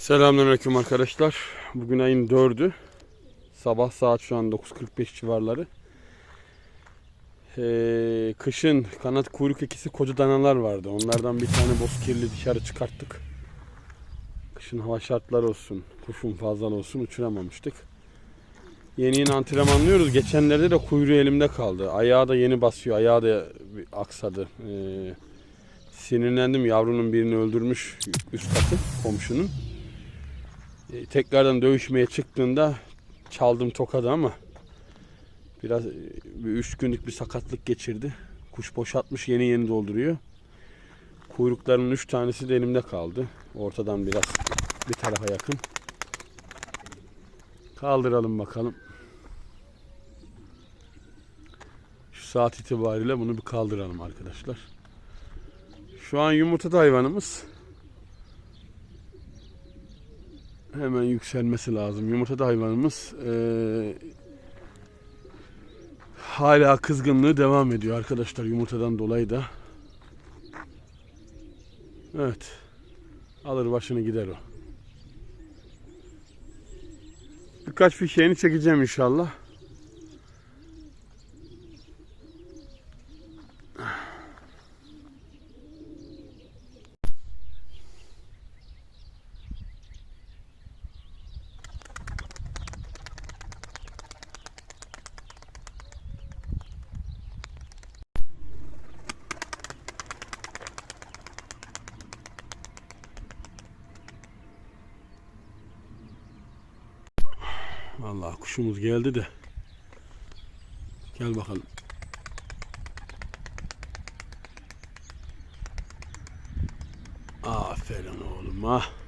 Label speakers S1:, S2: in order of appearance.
S1: Selamünaleyküm arkadaşlar. Bugün ayın 4'ü. Sabah saat şu an 9.45 civarları. Ee, kışın kanat kuyruk ikisi koca danalar vardı. Onlardan bir tane bozkirli dışarı çıkarttık. Kışın hava şartları olsun, kuşun fazla olsun uçuramamıştık. Yeni yeni antrenmanlıyoruz. Geçenlerde de kuyruğu elimde kaldı. Ayağı da yeni basıyor. Ayağı da aksadı. Ee, sinirlendim. Yavrunun birini öldürmüş üst katı komşunun. E, tekrardan dövüşmeye çıktığında çaldım tokadı ama biraz e, bir üç günlük bir sakatlık geçirdi. Kuş boşaltmış yeni yeni dolduruyor. Kuyruklarının üç tanesi de elimde kaldı. Ortadan biraz bir tarafa yakın. Kaldıralım bakalım. Şu saat itibariyle bunu bir kaldıralım arkadaşlar. Şu an yumurta hayvanımız. Hemen yükselmesi lazım. Yumurta hayvanımız eee, hala kızgınlığı devam ediyor arkadaşlar yumurtadan dolayı da. Evet. Alır başını gider o. Birkaç fişeğini çekeceğim inşallah. Vallahi kuşumuz geldi de. Gel bakalım. Aferin oğlum ha.